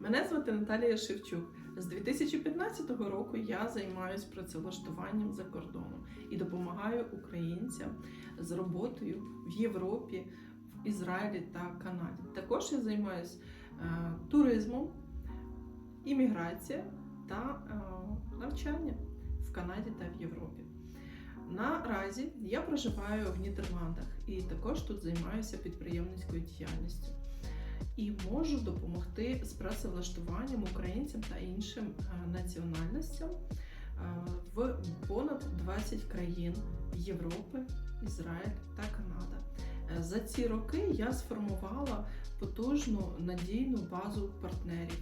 Мене звати Наталія Шевчук. З 2015 року я займаюся працевлаштуванням за кордоном і допомагаю українцям з роботою в Європі, в Ізраїлі та Канаді. Також я займаюся е, туризмом, імміграція та е, навчання в Канаді та в Європі. Наразі я проживаю в Нідерландах і також тут займаюся підприємницькою діяльністю і можу допомогти з працевлаштуванням українцям та іншим е, національностям е, в понад 20 країн Європи, Ізраїль та Канада. Е, За ці роки я сформувала потужну надійну базу партнерів,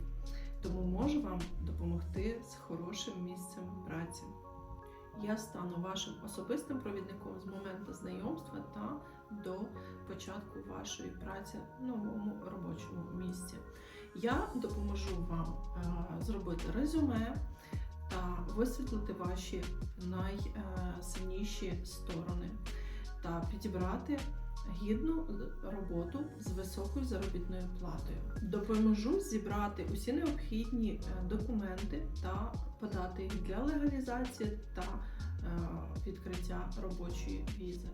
тому можу вам допомогти з хорошим місцем праці. Я стану вашим особистим провідником з моменту знайомства до початку вашої праці в новому робочому місці. Я допоможу вам е, зробити резюме та висвітлити ваші найсильніші сторони та підібрати гідну роботу з високою заробітною платою. Допоможу зібрати усі необхідні е, документи та подати їх для легалізації та е, відкриття робочої візи.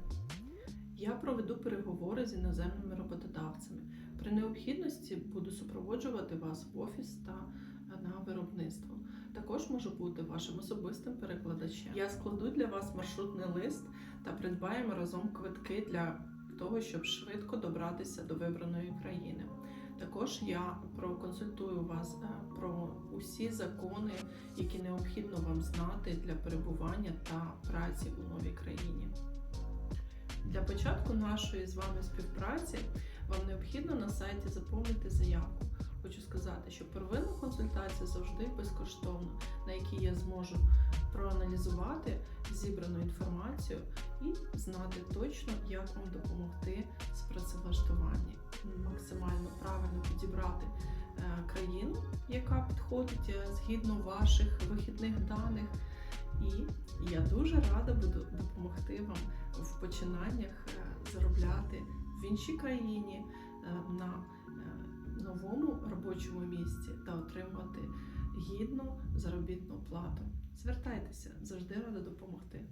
Я проведу переговори з іноземними роботодавцями. При необхідності буду супроводжувати вас в офіс та е, на виробництво. Також можу бути вашим особистим перекладачем. Я складу для вас маршрутний лист та придбаємо разом квитки для того, щоб швидко добратися до вибраної країни. Також я проконсультую вас е, про усі закони, які необхідно вам знати для перебування та праці у новій країні. Для початку нашої з вами співпраці вам необхідно на сайті заповнити заявку. Хочу сказати, що первинна консультація завжди безкоштовна, на якій я зможу проаналізувати зібрану інформацію і знати точно, як вам допомогти з працевлаштуванням, максимально правильно підібрати е, країну, яка підходить е, згідно ваших вихідних даних. І я дуже рада буду допомогти вам в починаннях е, заробляти в іншій країні е, на е, новому робочому місці та отримувати гідну заробітну плату. Звертайтеся, завжди рада допомогти.